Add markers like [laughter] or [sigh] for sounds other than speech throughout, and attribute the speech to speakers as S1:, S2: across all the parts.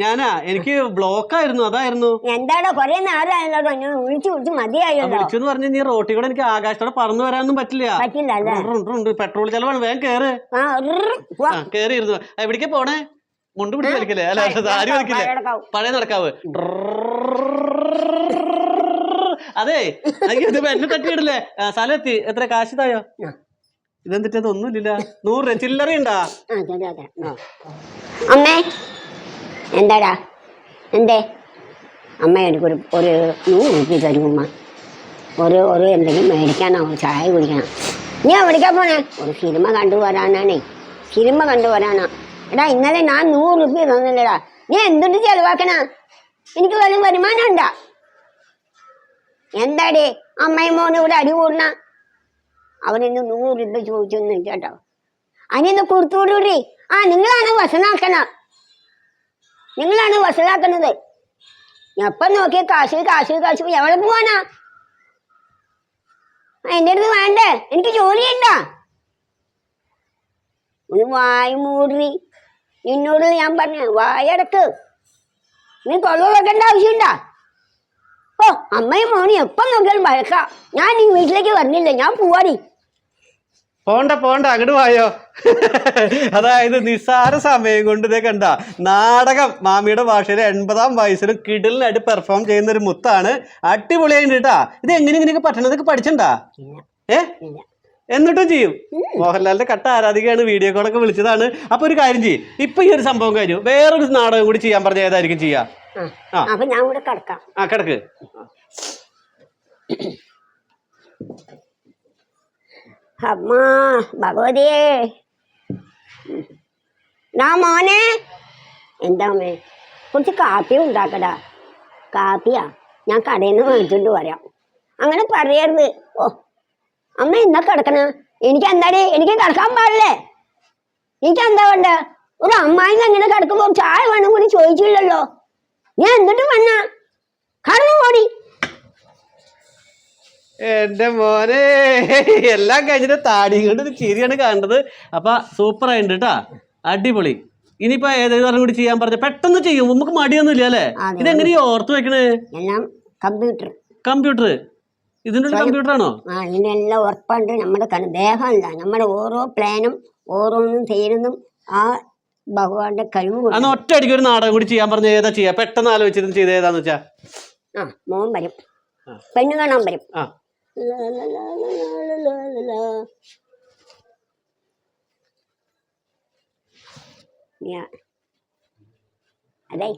S1: ഞാനാ എനിക്ക് ബ്ലോക്ക് ആയിരുന്നു അതായിരുന്നു.
S2: എന്താടാ കൊറേ നേരമായല്ലോ ഞാൻ വിളിച്ചു വിളിച്ച്
S1: പറഞ്ഞ നീ റോട്ടി കൂടെ എനിക്ക് ആകാശത്തോടെ പറന്നു വരാനൊന്നും പറ്റില്ല. പെട്രോൾ ചെലവാണ് വേഗം കേറ്. കേറിയിരുന്നു. എവിടേക്കാ പോണേ? മുണ്ട് പിടിച്ച് വലിക്കില്ലേ? അല്ല സാരി വലിക്കില്ലേ?
S2: പഴയ നടക്കാവ്.
S1: അതെ എന്നെ തട്ടിയിടില്ലേ? സ്ഥലം എത്തി. എത്ര കാശ് തായോ. ഇതെന്തിട്ട്? ഒന്നുമില്ല നൂറ് രൂപ. ചില്ലറ ഉണ്ടാ.
S2: അമ്മേ എന്താടാ? എന്തേ? അമ്മ എനിക്കൊരു ഒരു നൂറ് രൂപ തരും ഉമ്മ. ഒരു ഒരു എന്തെങ്കിലും മേടിക്കാനോ ഒരു ചായ കുടിക്കണം നീ എവിടേക്കാ പോണേ? ഒരു സിനിമ കണ്ടു വരാനാണേ. സിനിമ കണ്ടു വരാനാ. എടാ ഇന്നലെ ഞാൻ നൂറ് രൂപ തന്നില്ലടാ. നീ എന്തുണ്ട് ചെലവാക്കണ? എനിക്ക് വല്ല വരുമാനം ഉണ്ടാ? എന്താടി? അമ്മയും മോനും ഇവിടെ അടി കൂടണ അവനിന്ന് നൂറ് രൂപ ചോദിച്ചൊന്നും കേട്ടോ അതിനൊന്ന് കൊടുത്തുകൂടി ആ നിങ്ങളാണ് വസനാക്കണ നിങ്ങളാണ് വസനാക്കണത് എപ്പം നോക്കിയ കാശ് കാശ് കാശ് എവിടെ പോവാനാ? എന്റെ അടുത്ത് വേണ്ടേ? എനിക്ക് ജോലിയുണ്ടാ ഒന്ന് വായ മൂടി. നിന്നോട് ഞാൻ പറഞ്ഞു വായടക്ക് നീ കൊള്ള വെക്കേണ്ട ആവശ്യമുണ്ടാ ഓ അമ്മയും മോനും എപ്പം നോക്കിയാലും വഴക്കാം ഞാൻ ഈ വീട്ടിലേക്ക് വന്നില്ല ഞാൻ പോവാടി.
S1: പോണ്ട പോണ്ട അങ്ങോട്ട് പോയോ അതായത് നിസ്സാര സമയം കൊണ്ട് ഇതേ കണ്ട. നാടകം മാമിയുടെ ഭാഷയിൽ എൺപതാം വയസ്സിൽ കിടിലിനായിട്ട് പെർഫോം ചെയ്യുന്ന ഒരു മുത്താണ്. അടിപൊളിയായിട്ട് കേട്ടാ ഇത് എങ്ങനെ ഇങ്ങനെയൊക്കെ പറ്റണതൊക്കെ പഠിച്ചണ്ടാ? ഏ? എന്നിട്ടും ചെയ്യും. മോഹൻലാലിന്റെ കട്ട ആരാധികയാണ് വീഡിയോ കോളൊക്കെ വിളിച്ചതാണ്. അപ്പൊ ഒരു കാര്യം ചെയ്യും. ഇപ്പൊ ഈ ഒരു സംഭവം കഴിഞ്ഞു. വേറൊരു നാടകം കൂടി ചെയ്യാൻ പറഞ്ഞ ഏതായിരിക്കും ചെയ്യാ?
S2: ആ. കിടക്ക്. അമ്മ ഭഗവതിയേ. നാ മോനെ. എന്താ അമ്മേ? കുറച്ച് കാപ്പി ഉണ്ടാക്കടാ. കാപ്പിയാ? ഞാൻ കടയിൽ നിന്ന് മേടിച്ചോണ്ട് വരാം. അങ്ങനെ പറയരുത് ഓ അമ്മ എന്നാ കിടക്കണ? എനിക്ക് എന്താടി? എനിക്ക് കിടക്കാൻ പാടില്ലേ? എനിക്ക് എന്താ വേണ്ട? ഒരു അമ്മായി അങ്ങനെ കിടക്കുമ്പോ ചായ വേണം കൂടി ചോദിച്ചില്ലല്ലോ. ഞാൻ എന്നിട്ടും വന്ന. കടന്നു പോടി.
S1: എന്റെ മോനെ. [laughs] എല്ലാം കഴിഞ്ഞിട്ട് താടി കൊണ്ട് ഒരു ചിരിയാണ് കാണുന്നത് അപ്പൊ സൂപ്പർ ആയിട്ടുണ്ട് കേട്ടാ അടിപൊളി. ഇനിയിപ്പോ ഏതെങ്കിലും കൂടി ചെയ്യാൻ പറഞ്ഞ? പെട്ടെന്ന് ചെയ്യും. നമുക്ക് മടിയൊന്നും ഇല്ല അല്ലേ
S2: ഇത്
S1: ഇതെങ്ങനെയാ ഓർത്ത് വെക്കണേ?
S2: കമ്പ്യൂട്ടർ.
S1: കമ്പ്യൂട്ടർ ഇതിന്റെ കമ്പ്യൂട്ടർ ആണോ
S2: ആ ഇതിനെല്ലാം ഉറപ്പുണ്ട് നമ്മുടെ ദേഹം ദേഹമല്ല നമ്മുടെ ഓരോ പ്ലാനും ഓരോന്നും ചെയ്യുന്നതും ആ ഭഗവാന്റെ കഴിവ്
S1: അന്ന് ഒറ്റ അടിക്ക് ഒരു നാടകം കൂടി ചെയ്യാൻ പറഞ്ഞ ഏതാ ചെയ്യാ? പെട്ടെന്ന് ആലോചിച്ചിരുന്ന് ചെയ്ത് ഏതാന്ന് വെച്ചാ?
S2: ആ മോൻ വരും.
S1: പെണ്ണു
S2: പെണ്ണ് കാണാൻ വരും. അതെ.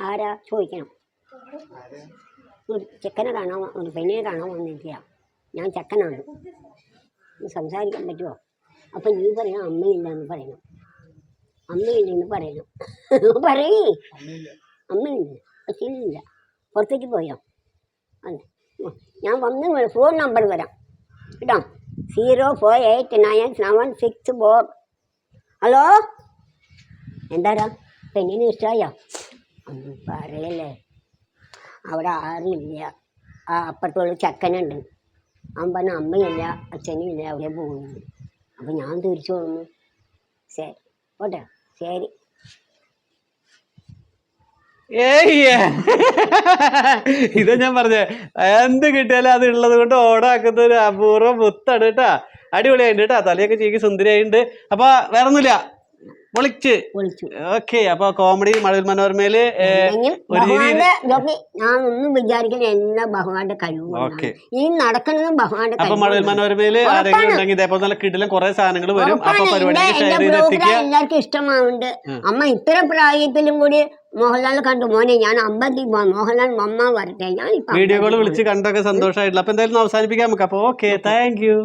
S2: ആരാ ചോദിക്കണം? ചെക്കനെ കാണാൻ ഒരു പെണ്ണിനെ കാണാൻ വന്നിരിക്കുക ഞാൻ ചെക്കനാണ്. സംസാരിക്കാൻ പറ്റുമോ അപ്പം നീ പറയണം അമ്മയില്ല എന്ന് പറയണം. അമ്മയില്ലെന്ന് പറയണം. [laughs] പറയേ. അമ്മയില്ല. അച്ഛനില്ല. പുറത്തേക്ക് പോയോ. ഞാൻ വന്ന് ഫോൺ നമ്പർ വരാം. കേട്ടോ? Zero four eight nine seven six four hello എന്താടാ? പെണ്ണിന് ഇഷ്ടമായോ? ഒന്നും പറയല്ലേ. അവിടെ ആരുമില്ല. ആ അപ്പുറത്തുള്ള ചക്കനുണ്ട്. അവൻ പറഞ്ഞ അമ്മയില്ല അച്ഛനും ഇല്ല അവിടെ പോകുന്നു അപ്പം ഞാൻ തിരിച്ചു പോകുന്നു ശരി. പോട്ടെ. ശരി.
S1: ഏയ്. [laughs] ഇത് ഞാൻ പറഞ്ഞേ എന്ത് കിട്ടിയാലും അത് ഉള്ളത് കൊണ്ട് ഓടാക്കുന്ന ഒരു അപൂർവ മുത്താണ് കേട്ടാ. അടിപൊളിയായിട്ട് കേട്ടാ തലയൊക്കെ ചീക്കി സുന്ദരിയായിട്ടുണ്ട് അപ്പൊ വേറെ ഒന്നുമില്ല പൊളിച്ച്.
S2: വിളിച്ചു
S1: ഓക്കെ അപ്പൊ കോമഡി മഴവിൽ മനോരമയിൽ ഏ,
S2: അല്ലെങ്കിൽ
S1: ഒരു രീതിയിൽ
S2: ഭഗവാന്റെ ഞാൻ ഒന്നും വിചാരിക്കുന്ന എല്ലാം ഭഗവാന്റെ കഴിവ് ഈ നടക്കുന്നതും ഭഗവാന്റെ
S1: അപ്പൊ മഴവിൽ മനോരമയിൽ ആരെങ്കിലും ഉണ്ടെങ്കിൽ ഇതേപോലെ നല്ല കിടിലും കുറെ സാധനങ്ങൾ വരും. അപ്പൊ പരിപാടി
S2: എല്ലാവർക്കും ഇഷ്ടമാവുന്നുണ്ട്. അമ്മ ഇത്ര പ്രായത്തിലും കൂടി മോഹൻലാൽ കണ്ടു. മോനെ ഞാൻ അമ്പതി മോഹൻലാൽ മമ്മ വരട്ടെ. ഞാൻ വീഡിയോകൾ
S1: വീഡിയോ കോൾ വിളിച്ച് കണ്ടൊക്കെ സന്തോഷമായിട്ടില്ല അപ്പൊ എന്തായാലും അവസാനിപ്പിക്കാം നമുക്ക്. അപ്പൊ ഓക്കെ. Thank you